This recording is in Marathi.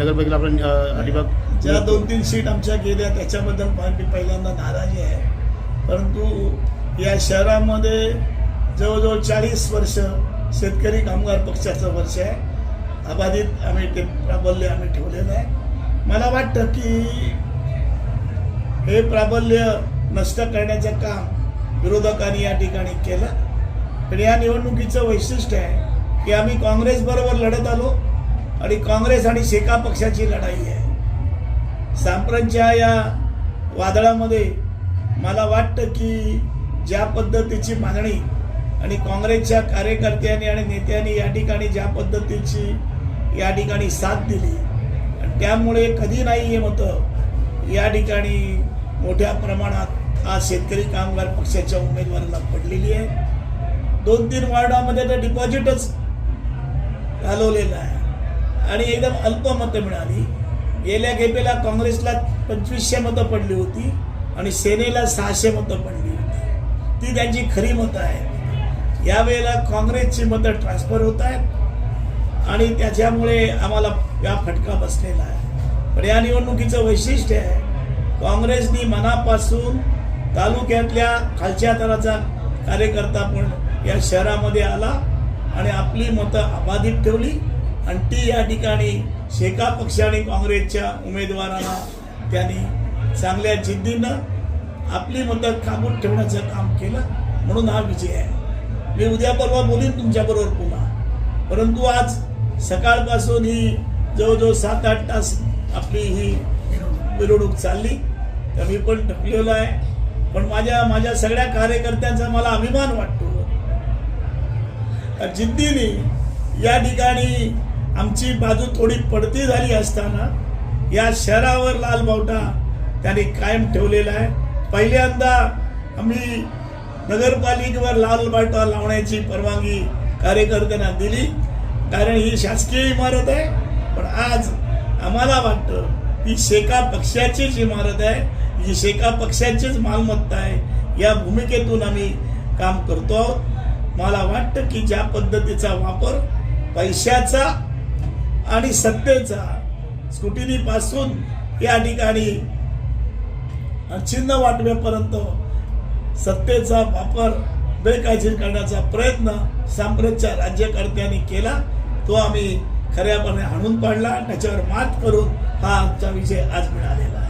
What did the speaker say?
नगरपालिकेला आपण अलिबाग ज्या दोन तीन सीट आमच्या गेल्या त्याच्याबद्दल मी पहिल्यांदा नाराजी आहे. परंतु या शहरामध्ये जवळजवळ चाळीस वर्ष शेतकरी कामगार पक्षाचं वर्ष आहे. अबाधित आम्ही ते प्राबल्य आम्ही ठेवलेलं आहे. मला वाटतं की हे प्राबल्य नष्ट करण्याचं काम विरोधकांनी या ठिकाणी केलं. पण या निवडणुकीचं वैशिष्ट्य आहे की आम्ही काँग्रेसबरोबर लढत आलो. आणि काँग्रेस आणि शेका पक्षाची लढाई आहे. सांप्रतच्या या वादळामध्ये मला वाटतं की ज्या पद्धतीची मागणी आणि काँग्रेसच्या कार्यकर्त्यांनी आणि नेत्यांनी या ठिकाणी ज्या पद्धतीची या ठिकाणी साथ दिली आणि त्यामुळे कधी नाही हे मतं या ठिकाणी मोठ्या प्रमाणात आज शेतकरी कामगार पक्षाच्या उमेदवाराला पडलेली आहे दोन तीन वार्डामध्ये तर डिपॉझिटच घालवलेलं आहे. आणि एकदम अल्प मतं मिळाली. गेल्या खेपेला काँग्रेसला पंचवीसशे मतं पडली होती आणि सेनेला सहाशे मतं पडली होती. ती त्यांची खरी मतं आहेत. यावेळेला काँग्रेसची मतं ट्रान्सफर होत आहेत आणि त्याच्यामुळे आम्हाला या फटका बसलेला आहे. पण या निवडणुकीचं वैशिष्ट्य आहे काँग्रेसनी मनापासून तालुक्यातल्या खालच्या तराचा कार्यकर्ता पण या शहरामध्ये आला आणि आपली मतं अबाधित ठेवली. आणि ती या ठिकाणी शेका पक्ष आणि काँग्रेसच्या उमेदवारांना त्यांनी चांगल्या जिद्दीनं आपली मदत थांबून ठेवण्याचं काम केलं म्हणून हा विजय आहे. मी उद्या परवा बोलीन तुमच्याबरोबर पुन्हा. परंतु आज सकाळपासून ही जवळजवळ सात आठ तास आपली ही मिरवणूक चालली. तर मी पण ठकलेलो आहे. पण माझ्या माझ्या सगळ्या कार्यकर्त्यांचा मला अभिमान वाटतो. जिद्दीने या ठिकाणी आमची बाजू थोडी पडती झाली असताना या शहरावर लाल बावटा त्यांनी कायम ठेवलेला आहे. पहिल्यांदा आम्ही नगरपालिकेवर लाल बावटा लावण्याची परवानगी कार्यकर्त्यांना दिली. कारण ही शासकीय इमारत आहे. पण आज आम्हाला वाटतं ही शेका पक्षाचीच इमारत आहे. ही शेका पक्षाचीच मालमत्ता आहे. या भूमिकेतून आम्ही काम करतो आहोत. मला वाटतं की ज्या पद्धतीचा वापर पैशाचा आणि सत्तेचा स्कुटिनीपासून या ठिकाणी चिन्ह वाटवेपर्यंत सत्तेचा वापर बेकायदेशीर करण्याचा प्रयत्न सांप्रतच्या राज्यकर्त्यांनी केला. तो आम्ही खऱ्यापणे हाणून पाडला. त्याच्यावर मात करून हा आमचा विजय आज मिळालेला